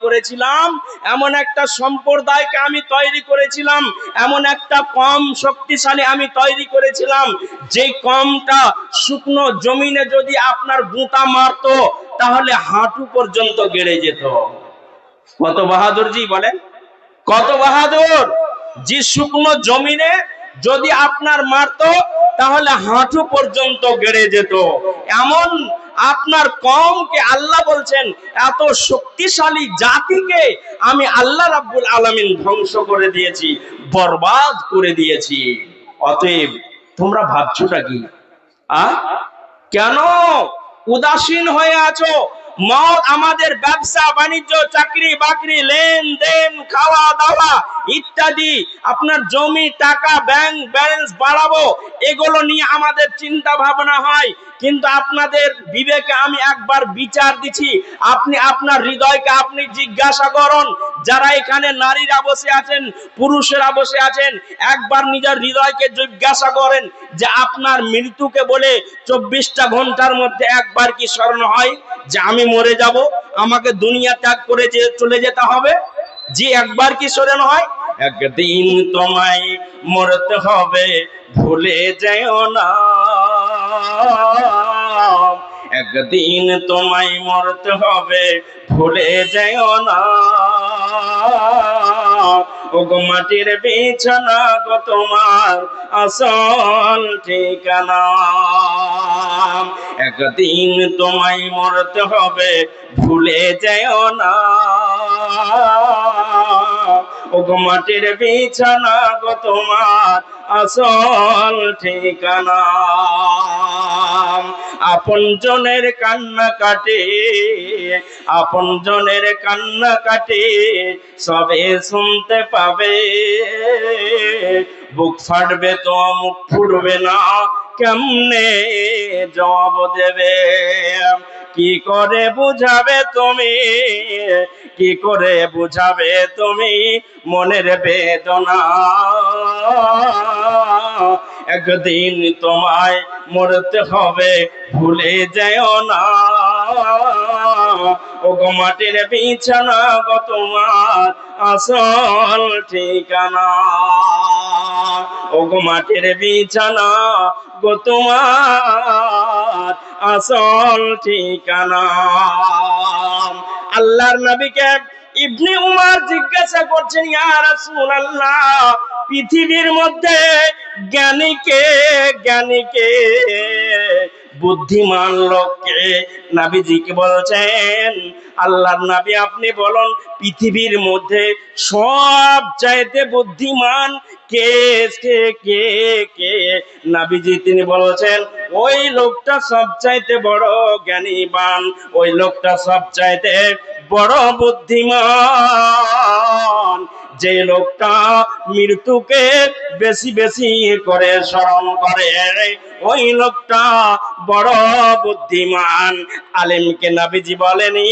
করেছিলাম, এমন একটা সম্প্রদায়কে আমি তৈরি করেছিলাম, এমন একটা কম শক্তিশালী আমি তৈরি করেছিলাম, যে কমটা শুকনো জমিনে যদি আপনার গুঁতা মারতো, তাহলে হাঁটু পর্যন্ত গেড়ে যেত। কত বাহাদুর জি বলেন? কত বাহাদুর? যে শুকনো জমিনে যদি আপনার মারতো, তাহলে হাঁটু পর্যন্ত গেড়ে যেত। এমন আপনার কমকে আল্লাহ বলছেন, এত শক্তিশালী জাতিকে আমি আল্লাহ রাব্বুল আলামিন ধ্বংস করে দিয়েছি, বরবাদ করে দিয়েছি। অতএব তোমরা ভাবছোটা কি? কেন? উদাসীন হয়ে আছো? মত আমাদের ব্যবসা, বাণিজ্য, চাকরি, বাকরি, লেনদেন খাওয়া দাওয়া ইত্যাদি, আপনার জমি, টাকা ব্যাংক ব্যালেন্স বাড়াবো, এগুলো নিয়ে আমাদের চিন্তা ভাবনা হয়। কিন্তু আপনাদের বিবেকে আমি একবার বিচার দিছি। আপনি আপনার হৃদয়কে আপনি জিজ্ঞাসা করুন, যারা এখানে নারীরা বসে আছেন, পুরুষেরা বসে আছেন, একবার নিজের হৃদয়কে জিজ্ঞাসা করেন যে আপনার মৃত্যুকে বলে চব্বিশটা ঘণ্টার মধ্যে একবার কি স্মরণ হয়? যে আমি মরে যাব, আমাকে দুনিয়া ত্যাগ করে যে চলে যেতে হবে? যে একবার কি স্মরণ হয়? একদিন তোমায় মরতে হবে, ভুলে যেও না। একদিন তোমায় মরতে হবে, ভুলে যেও না। ওগো মাটির বিছানা গো তোমার আসল ঠিকানা। একদিন তোমায় মরতে হবে, ভুলে যেও না। ওগো মাটির বিছানা গো তোমার আসল ঠিকানা। আপন জনের কান্না কাটে, আপন জনের কান্না কাটে, সবে শুনতে পাবে। বুক ফাটবে তো, মুখ ফুটবে না, কেমনে জবাব দেবে? কি করে বুঝাবে তুমি? কি করে বুঝাবে তুমি মনের বেদনা? একদিন তোমায় মরতে হবে ভুলে যেও না। ও গো মাটির বিছানা গো তোমার আসল ঠিকানা। ও গো মাটির বিছানা গো তোমার আসল ঠিকানা। আল্লাহর নবীকে ইবনে উমার জিজ্ঞাসা করছেন ইয়া রাসূলুল্লাহ পৃথিবীর মধ্যে জ্ঞানীকে জ্ঞানীকে বুদ্ধিমান লোককে নাবিজিকে বলছেন, আল্লাহর নাবি আপনি বলুন, পৃথিবীর মধ্যে সব চাইতে বুদ্ধিমান কে কে কে কে? নাবিজি তিনি বলছেন, ওই লোকটা সব চাইতে বড় জ্ঞানীবান, ওই লোকটা সব চাইতে বড় বুদ্ধিমান। যে লোকটা মৃত্যুকে বেশি বেশি করে স্মরণ করে, ওই লোকটা বড় বুদ্ধিমান, আলিমকে নাবিজি বলেনি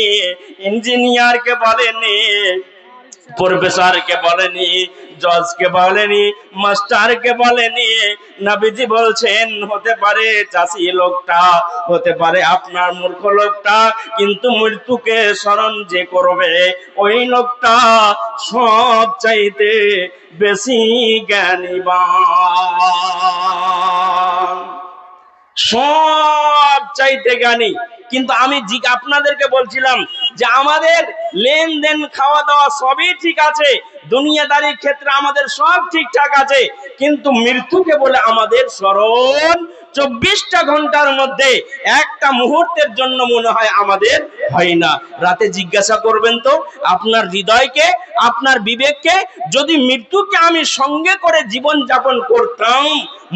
ইঞ্জিনিয়ারকে বলেনি প্রফেসরকে বলেনি, জজকে বলেনি, মাস্টারকে বলেনি। নবীজি বলছেন, হতে পারে চাষি লোকটা, হতে পারে আপনার মূর্খ লোকটা, কিন্তু মৃত্যুকে স্মরণ যে করবে, ওই লোকটা সব চাইতে বেশি জ্ঞানীবান সব চাইতে জ্ঞানী। কিন্তু আমি আপনাদেরকে বলছিলাম যে আমাদের লেনদেন খাওয়া দাওয়া সবই ঠিক আছে, দুনিয়াদারির ক্ষেত্রে আমাদের সব ঠিকঠাক আছে, কিন্তু মৃত্যুকে বলে আমাদের স্মরণ চব্বিশটা ঘণ্টার মধ্যে একটা মুহূর্তের জন্য মনে হয় আমাদের হয় না। রাতে জিজ্ঞাসা করবেন তো আপনার হৃদয়কে আপনার বিবেককে যদি মৃত্যুকে আমি সঙ্গে করে জীবন যাপন করতাম,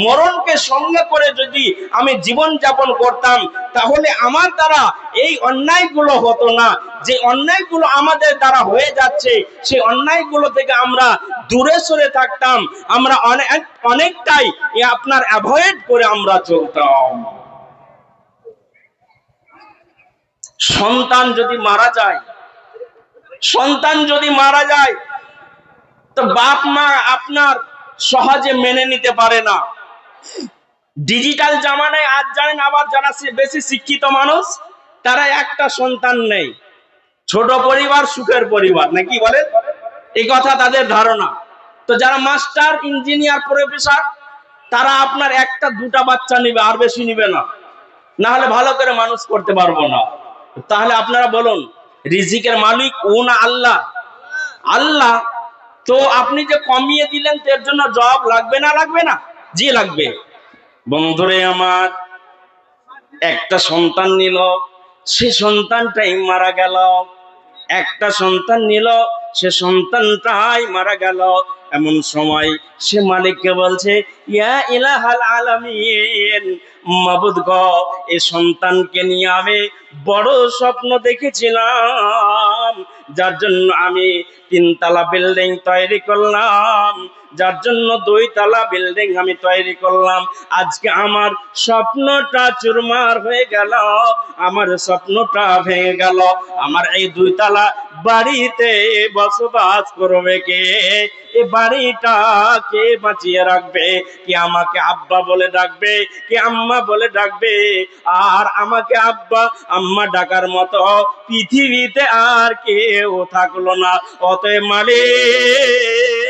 মরণকে সঙ্গে করে যদি আমি জীবন যাপন করতাম, তাহলে আমার দ্বারা এই অন্যায়গুলো হতো না। যে অন্যায়গুলো আমাদের দ্বারা হয়ে যাচ্ছে, সেই অন্যায়গুলো থেকে আমরা দূরে সরে থাকতাম। আমরা অনেক অনেকটাই আপনার অ্যাভয়েড করে আমরা চলতাম। সন্তান যদি মারা যায় সন্তান যদি মারা যায়, তো বাপ মা আপনার সহজে মেনে নিতে পারে না। ডিজিটাল জামানায় আজ জানেন, আবার যারা বেশি শিক্ষিত মানুষ, তারা একটা সন্তান নেই। ছোট পরিবার, সুখের পরিবার, নাকি বলেন? এই কথা তাদের ধারণা। তো যারা মাস্টার, ইঞ্জিনিয়ার, প্রফেসর, তারা আপনার একটা, দুটা বাচ্চা নিবে, আর বেশি নিবে না। না হলে ভালো করে মানুষ করতে পারব না। তাহলে আপনারা বলুন রিজিকের মালিক, ও না আল্লাহ। আল্লাহ, তো আপনি যে কমিয়ে দিলেন, তো এর জন্য জব লাগবে না লাগবে না? জি, লাগবে। বন্ধুরে আমার, একটা সন্তান নিল, সে সন্তানটাই মারা গেল। একটা সন্তান নিল সে সন্তান সন্তানটাই মারা গেল। এমন সময় সে মালিককে বলছে, ইয়া ইলাহাল আলামিন, মাবুদ গ, এ সন্তানকে নিয়ে আমি বড় স্বপ্ন দেখেছিলাম। যার জন্য আমি তিনতলা বিল্ডিং তৈরি করলাম। যার জন্য দুই তালা বিল্ডিং আমি তৈরি করলাম। আজকে আমার স্বপ্নটা চুরমার হয়ে গেল, আমার স্বপ্নটা ভেঙে গেল। আমার এই দুই তালা বাড়িতে বসবাস করবে কে? এ বাড়িটা কে বাঁচিয়ে রাখবে? কি আমাকে আব্বা বলে ডাকবে? কি আম্মা বলে ডাকবে? আর আমাকে আব্বা, আম্মা ডাকার মতো পৃথিবীতে আর কেউ থাকল না। অতএব মালিক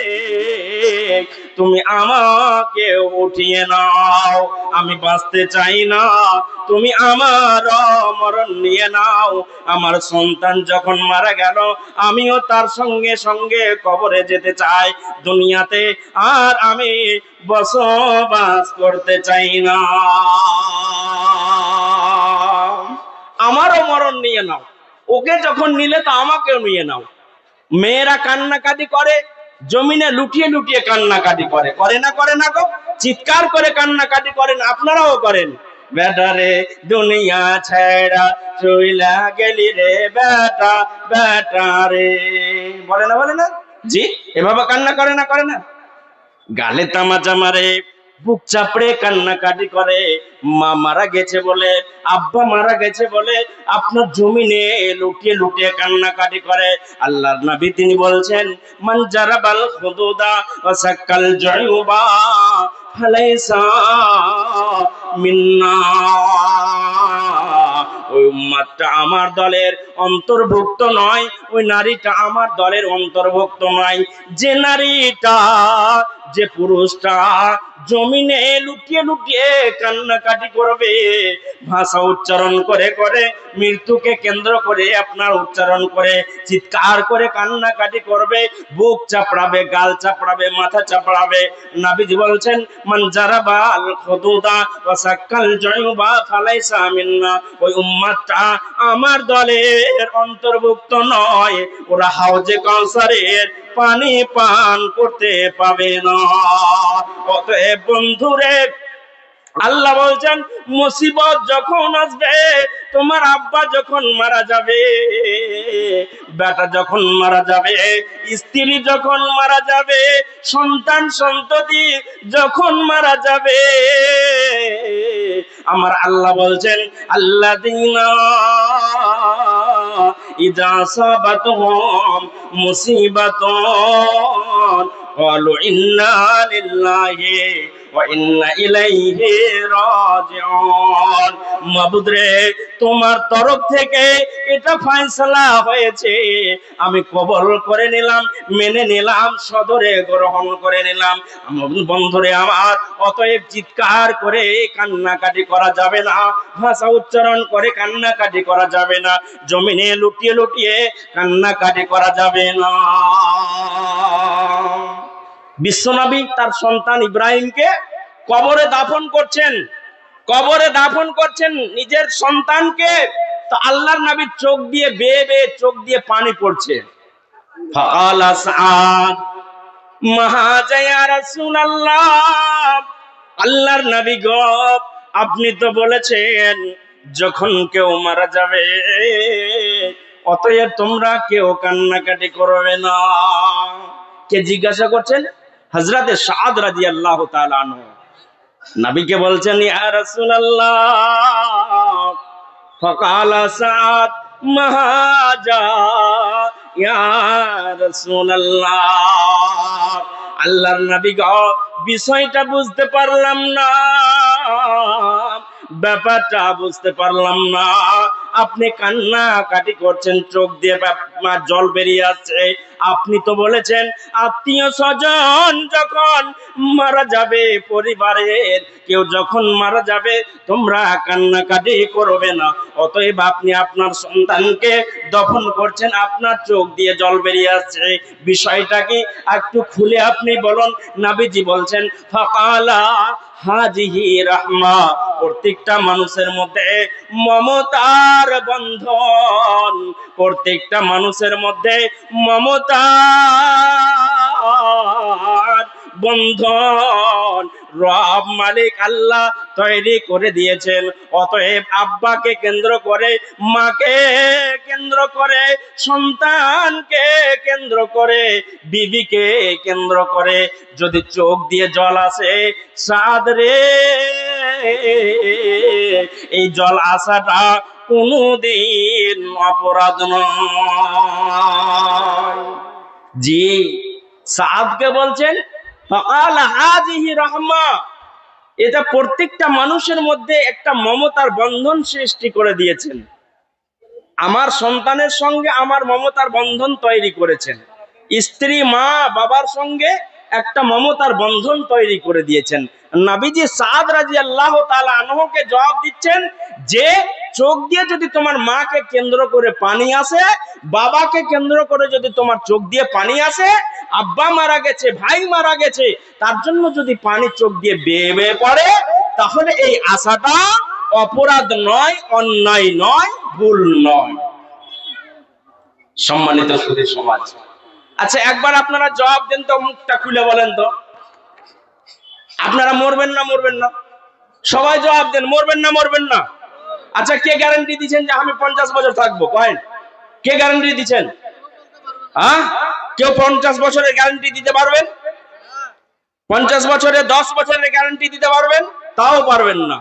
তুমি আমাকে উঠিয়ে নাও। আমি বাঁচতে চাই না। তুমি আমার মরণ নিয়ে নাও। আমার সন্তান যখন মারা গেল, আমিও তার সঙ্গে সঙ্গে কবরে যেতে চাই। দুনিয়াতে আর আমি বসবাস করতে চাই না। আমারও মরণ নিয়ে নাও। ওকে যখন নিলে তো আমাকেও নিয়ে নাও। মেয়েরা কান্নাকাটি করে জমিনে লুটিয়ে লুটিয়ে কান্নাকাটি করে। করে না করে না গো। চিৎকার করে কান্নাকাটি করেন, আপনারাও করেন। বেটারে দুনিয়া ছেড়া চইলা গেলি রে বেটা বেটা রে বলে না বলে না? জি, এভাবে কান্না করে না করে না। গালে তামাচা মারে বুক চাপড়ে কান্নাকাটি করে। মা মারা গেছে বলে, আব্বা মারা গেছে বলে, আপনার জমিনে লুটিয়ে লুটিয়ে কান্নাকাটি করে। আল্লাহর নবী তিনি বলছেন, মান জারাবাল খুদুদা ওয়া সাক্কাল জয়ুবা ফালাইসা মিন্না। ওই উম্মাদটা আমার দলের অন্তর্ভুক্ত নয়, ওই নারীটা আমার দলের অন্তর্ভুক্ত নয়। যে নারীটা যে পুরুষটা জমিনে লুটিয়ে লুটিয়ে কান্নাকাটি করবে, ভাষা উচ্চারণ করে করে মৃত্যুকে কেন্দ্র করে আপনার উচ্চারণ করে চিৎকার করে কান্নাকাটি করবে, বুক চাপড়াবে, গাল চাপড়াবে, মাথা চাপড়াবে। নাবিজি বলছেন মানজারাবা আল খুদুদা ওয়া সাক্কাল জয়ুবা ফালাইসা মিন্না। ওই উম্মাতটা আমার দলের অন্তর্ভুক্ত নয়, ওরা হাউজে কাউসারের পানি পান করতে পাবে না। অতএব বন্ধুরে আল্লাহ বলছেন মুসিবত যখন আসবে তোমার আব্বা যখন মারা যাবে বেটা যখন মারা যাবে স্ত্রী যখন মারা যাবে সন্তান সন্ততি যখন মারা যাবে আমার আল্লাহ বলছেন আল্লাহ দিনা ইদা সাবাতুহুম মুসিবাতুন قالوا إنا لله তোমার তরফ থেকে এটা ফাইসলা হয়েছে। আমি কবল করে নিলাম, মেনে নিলাম, সদরে গ্রহণ করে নিলাম। বন্ধুরে আমার, অতএব চিৎকার করে কান্নাকাটি করা যাবে না। ভাষা উচ্চারণ করে কান্নাকাটি করা যাবে না। জমিনে লুটিয়ে লুটিয়ে কান্নাকাটি করা যাবে না। বিশ্বনবী তার সন্তান ইব্রাহিমকে কবরে দাফন করছেন। কবরে দাফন করছেন নিজের সন্তানকে। তো আল্লাহর নবীর চোখ দিয়ে বেয়ে বেয়ে চোখ দিয়ে পানি পড়ছে। আল্লাহর নবী গো, আপনি তো বলেছেন, যখন কেউ মারা যাবে, অতএব তোমরা কেউ কান্নাকাটি করবে না। কে জিজ্ঞাসা করছেন? হজরতে সাদ রাজি আল্লাহ নবীকে বলছেন, ইয়া সাদ মহাজা আল্লাহর নবী গো, বিষয়টা বুঝতে পারলাম না, ব্যাপারটা বুঝতে পারলাম না। আপনি কান্না কাটি করছেন, চোখ দিয়ে জল বেরিয়ে আসছে। আপনি তো বলেছেন, আত্মীয় স্বজন যখন মারা যাবে পরিবারের, কেউ যখন মারা যাবে, তোমরা কান্নাকাটি করবে না। অতএব আপনি আপনার সন্তানকে দফন করছেন, আপনার চোখ দিয়ে জল বেরিয়ে আসছে। বিষয়টা কি? একটু খুলে আপনি বলুন। নাবিজি বলছেন, ফাকালা হাজিহি রাহমা প্রত্যেকটা মানুষের মধ্যে মমতার বন্ধন প্রত্যেকটা মানুষের মধ্যে মমতার বন্ধন। রব মালিক আল্লাহ তৈরি করে দিয়েছেন। অতএব আব্বাকে কেন্দ্র করে, মাকে কেন্দ্র করে, সন্তানকে কেন্দ্র করে, বিবিকে কেন্দ্র করে। যদি চোখ দিয়ে জল আসে সাদ রে। এই জল আসাটা কোনদিন অপরাধ নয়। জি সাদকে বলছেন রাহমা। এটা প্রত্যেকটা মানুষের মধ্যে একটা মমতার বন্ধন সৃষ্টি করে দিয়েছেন। আমার সন্তানের সঙ্গে আমার মমতার বন্ধন তৈরি করেছেন। স্ত্রী, মা, বাবার সঙ্গে একটা মমতার বন্ধন তৈরি করে দিয়েছেন। নাবিজি সাদ রাজি আল্লাহ তালা আনহকে জবাব দিচ্ছেন যে, চোখ দিয়ে যদি তোমার মাকে কেন্দ্র করে পানি আসে, বাবাকে কেন্দ্র করে যদি তোমার চোখ দিয়ে পানি আসে, আব্বা মারা গেছে, ভাই মারা গেছে, তার জন্য যদি পানি চোখ দিয়ে বেয়ে বেয়ে পড়ে, তাহলে এই আশাটা অপরাধ নয়, অন্যায় নয়, ভুল নয়। সম্মানিত সুধী সমাজ আচ্ছা একবার আপনারা জবাব দেন তো, মুখটা খুলে বলেন তো। আপনারা মরবেন না মরবেন না। সবাই জবাব দেন, মরবেন না মরবেন না। আচ্ছা কে গ্যারান্টি দিচ্ছেন যে আমি পঞ্চাশ বছর থাকব? কয়েন কে গ্যারান্টি দিচ্ছেন? হ্যাঁ? কেউ পঞ্চাশ বছরের গ্যারান্টি দিতে পারবেন? পঞ্চাশ বছরে দশ বছরের গ্যারান্টি দিতে পারবেন? তাও পারবেন না।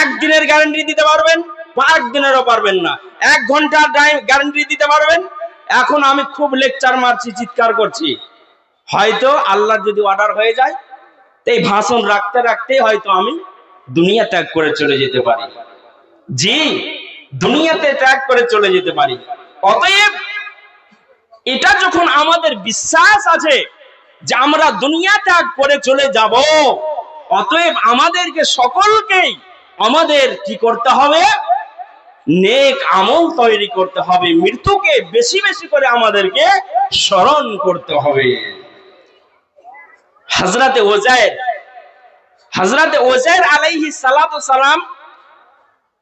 একদিনের গ্যারান্টি দিতে পারবেন, পাঁচ দিনেরও পারবেন না। এক ঘণ্টার গ্যারান্টি দিতে পারবেন? এখন আমি খুব লেকচার মারছি, চিৎকার করছি। হয়তো আল্লাহ যদি অর্ডার হয়ে যায়, তো এই ভাষণ রাখতে রাখতে হয়তো আমি দুনিয়া ত্যাগ করে চলে যেতে পারি। জি, দুনিয়াতে ত্যাগ করে চলে যেতে পারি। অতএব, এটা যখন আমাদের বিশ্বাস আছে যে আমরা দুনিয়া ত্যাগ করে চলে যাব, অতএব আমাদেরকে সকলকেই আমাদের কি করতে হবে? নেক আমল তৈরি করতে হবে, মৃত্যুকে বেশি বেশি করে আমাদেরকে স্মরণ করতে হবে। হাজরাতে ওজায়ের হাজরাতে ওজায়ের আলাইহি সালাতু সালাম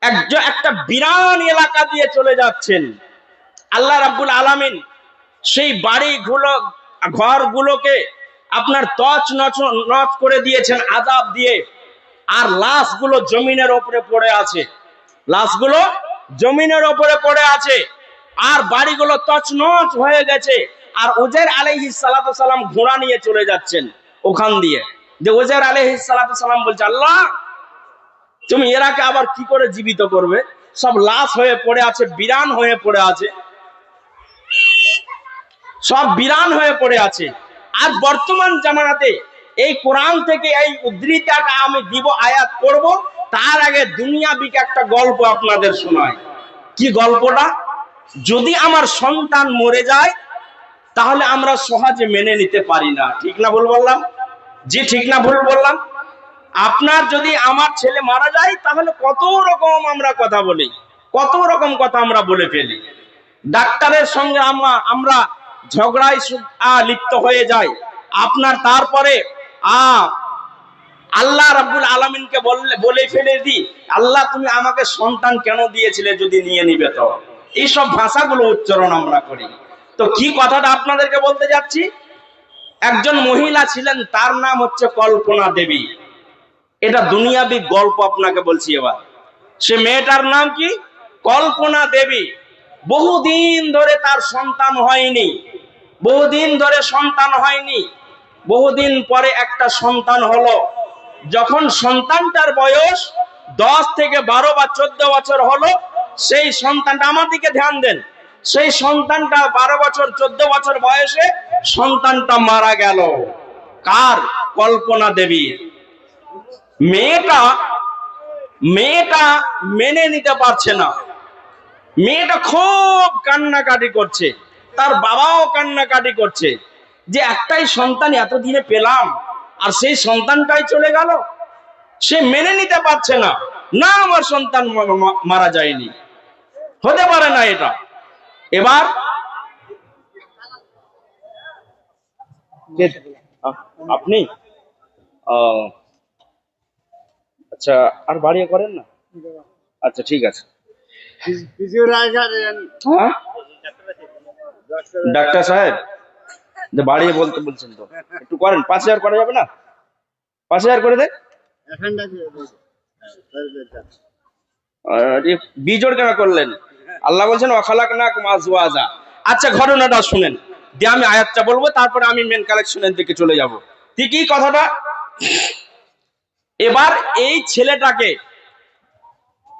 একজন একটা বিরান এলাকা দিয়ে চলে যাচ্ছেন। আল্লাহ রাব্বুল আলামিন সেই বাড়িগুলো, ঘরগুলোকে আপনার তছ নচ নচ করে দিয়েছেন আজাব দিয়ে, আর লাশগুলো জমিনের ওপরে পড়ে আছে। লাশগুলো জমিনের ওপরে পড়ে আছে। আর বাড়িগুলো তছনছ হয়ে গেছে। আর ওজের সালাতু সালাম ঘোড়া নিয়ে চলে যাচ্ছেন ওখান দিয়ে। যে ওজের সালাতু সালাম বলছে, আল্লাহ, তুমি এরাকে আবার কি করে জীবিত করবে? সব লাশ হয়ে পড়ে আছে, বিরান হয়ে পড়ে আছে। সব বিরান হয়ে পড়ে আছে। আর বর্তমান জামানাতে এই কোরআন থেকে এই উদ্ধৃতিটা আমি দিব, আয়াত করব। তার আগে দুনিয়াবিক একটা গল্প আপনাদের শোনায় কি গল্পটা? যদি আমার সন্তান মরে যায়, তাহলে আমরা সহজে মেনে নিতে পারি না। ঠিক না ভুল বললাম? জি, ঠিক না ভুল বললাম? আপনার যদি আমার ছেলে মারা যায়, তাহলে কত রকম আমরা কথা বলি? কত রকম কথা আমরা বলে ফেলি? ডাক্তারের সঙ্গে আমরা আমরা ঝগড়ায় লিপ্ত হয়ে যাই। আপনার তারপরে আ আল্লাহ রাব্বুল আলামিনকে বললে, বলে ফেলে দি, আল্লাহ তুমি আমাকে সন্তান কেন দিয়েছিলে যদি নিয়ে নিবে তো? এইসব ভাষাগুলো উচ্চারণ আমরা করি। তো কি কথাটা আপনাদেরকে বলতে যাচ্ছি? একজন মহিলা ছিলেন, তার নাম হচ্ছে কল্পনা দেবী। এটা দুনিয়াবি গল্প আপনাকে বলছি এবার। সে মেয়েটার নাম কি? কল্পনা দেবী। বহুদিন ধরে তার সন্তান হয়নি। বহুদিন ধরে সন্তান হয়নি। বহুদিন পরে একটা সন্তান হলো। যখন সন্তানটার বয়স দশ থেকে বারো বা চোদ্দ বছর হলো, সেই সন্তানটা আমার দিকে ধ্যান দেন। সেই সন্তানটা বারো বছর, চোদ্দ বছর বয়সে সন্তানটা মারা গেল। কার? কল্পনা দেবীর মেয়েটা মেয়েটা মেনে নিতে পারছে না। মেয়েটা খুব কান্নাকাটি করছে। তার বাবাও কান্নাকাটি করছে। যে একটাই সন্তান এতদিনে পেলাম আর সেই সন্তানটাই চলে গেল সে মেনে নিতে পারছে না। না আমার সন্তান মারা যায়নি। হতে পারে না এটা। এবার আপনি? আচ্ছা আর বাড়িয়ে করেন না? আচ্ছা ঠিক আছে। হ্যাঁ? ডাক্তার সাহেব? যে বাড়িয়ে বলতে বলছেন তো। একটু করেন পাঁচ হাজার করা যাবে না? পাঁচ হাজার করে দে। আরে, বিজোড় কেন করলেন? আল্লাহ বলছেন অখালাক না মাজওয়াজা আচ্ছা ঘটনাটা শুনেন। দিয়ে আমি আয়াতটা বলব তারপরে আমি মেন কালেকশনের দিকে চলে যাব। ঠিকই কথাটা? এবার এই ছেলেটাকে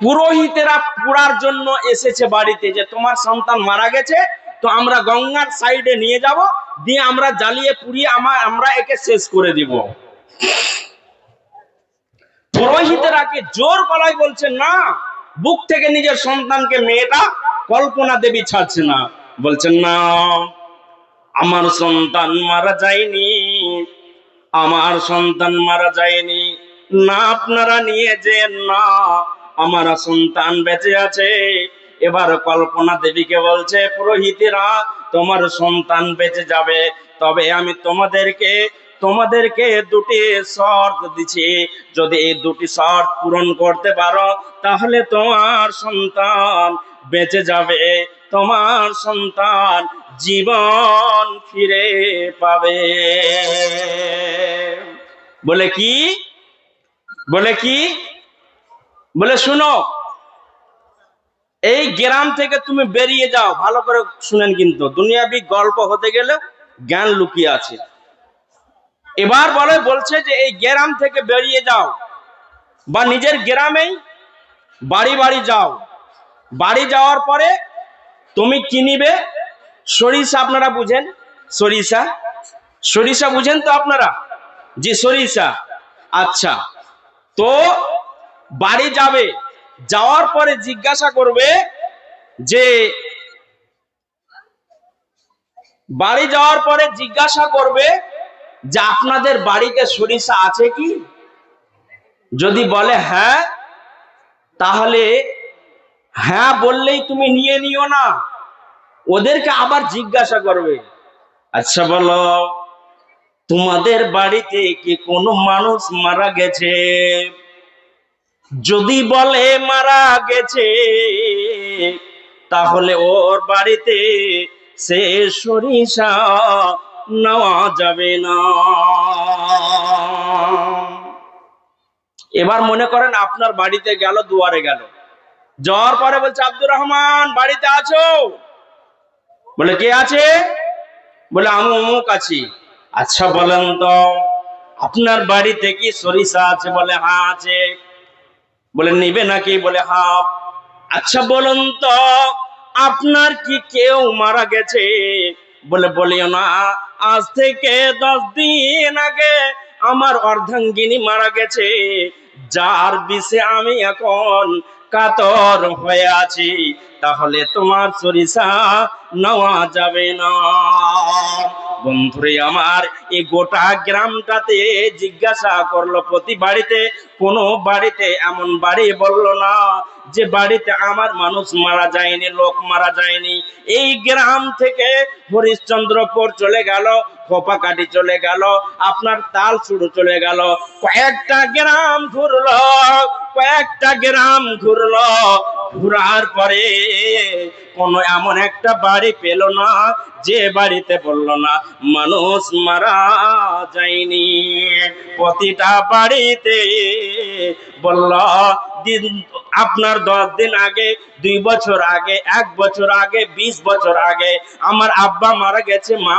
পুরোহিতেরা পুরার জন্য এসেছে বাড়িতে যে তোমার সন্তান মারা গেছে তো আমরা গঙ্গার সাইডে নিয়ে যাব দিয়ে আমরা জ্বালিয়ে পুড়িয়ে আমার আমরা একে শেষ করে দিব। জোর গলায় না, বুক থেকে নিজের সন্তানকে মেয়েটা কল্পনা দেবী ছাড়ছে না। বলছেন না, আমার সন্তান মারা যায়নি, আমার সন্তান মারা যায়নি। না, আপনারা নিয়ে যেন না, আমার সন্তান বেঁচে আছে এবার কল্পনা দেবীকে বলছে, পুরোহিতেরা, তোমার সন্তান বেঁচে যাবে। তবে আমি তোমাদেরকে তোমাদেরকে দুটি শর্ত দিচ্ছি। যদি এই দুটি শর্ত পূরণ করতে পারো, তাহলে তোমার সন্তান বেঁচে যাবে। তোমার সন্তান জীবন ফিরে পাবে। বলে কি? বলে কি? বলে, শুনো এই গ্রাম থেকে তুমি বেরিয়ে যাও। ভালো করে শুনেন কিন্তু, দুনিয়াবি গল্প হতে গেলে জ্ঞান লুকিয়ে আছে। এবার বলে, বলছে যে এই গ্রাম থেকে বেরিয়ে যাও বা নিজের গ্রামেই বাড়ি বাড়ি যাও। বাড়ি যাওয়ার পরে তুমি কিনিবে সরিষা আপনারা বুঝেন, সরিষা। সরিষা বুঝেন তো আপনারা? জি, সরিষা। আচ্ছা তো বাড়ি যাবে। যাওয়ার পরে জিজ্ঞাসা করবে যে, বাড়ি যাওয়ার পরে জিজ্ঞাসা করবে যে, আপনাদের বাড়িতে সরিষা আছে কি? যদি বলে হ্যাঁ তাহলে হ্যাঁ বললেই তুমি নিয়ে নিও না। ওদেরকে আবার জিজ্ঞাসা করবে আচ্ছা বলো, তোমাদের বাড়িতে কি কোনো মানুষ মারা গেছে? যদি বলে মারা গেছে, তাহলে ওর বাড়িতে সে সরিষা নেওয়া যাবে না। এবার মনে করেন আপনার বাড়িতে গেল, দুয়ারে গেল। যাওয়ার পরে বলছে, আব্দুর রহমান, বাড়িতে আছো? বলে, কে আছে? বলে, আমি অমুক আছি। আচ্ছা বলেন তো, আপনার বাড়িতে কি সরিষা আছে? বলে হ্যাঁ আছে। বলে, নিবে নাকি? বলে, হাফ। আচ্ছা বলুন তো, আপনার কি কেউ মারা গেছে? বলে, বলিও না, আজ থেকে দশ দিন আগে আমার অর্ধাঙ্গিনী মারা গেছে। যার বিষে আমি এখন কাতর হয়ে আছি, তাহলে তোমার সরিষা নেওয়া যাবে না। বন্ধুরে আমার এই গোটা গ্রামটাতে জিজ্ঞাসা করল, প্রতি বাড়িতে, কোনো বাড়িতে এমন বাড়ি বলল না, যে বাড়িতে আমার মানুষ মারা যায়নি, লোক মারা যায়নি। এই গ্রাম থেকে হরিশ্চন্দ্রপুর চলে গেল খোপাকাটি চলে গেল, আপনার তাল শুরু চলে গেল। কয়েকটা গ্রাম ঘুরলো, কয়েকটা গ্রাম ঘুরলো। ঘুরার পরে কোনো এমন একটা বাড়ি পেল না, যে বাড়িতে বলল না, মানুষ মারা যায়নি। প্রতিটা বাড়িতে বলল, দিন, আপনার দশ দিন আগে, দুই বছর আগে, এক বছর আগে, বিশ বছর আগে, আমার আব্বা মারা গেছে, মা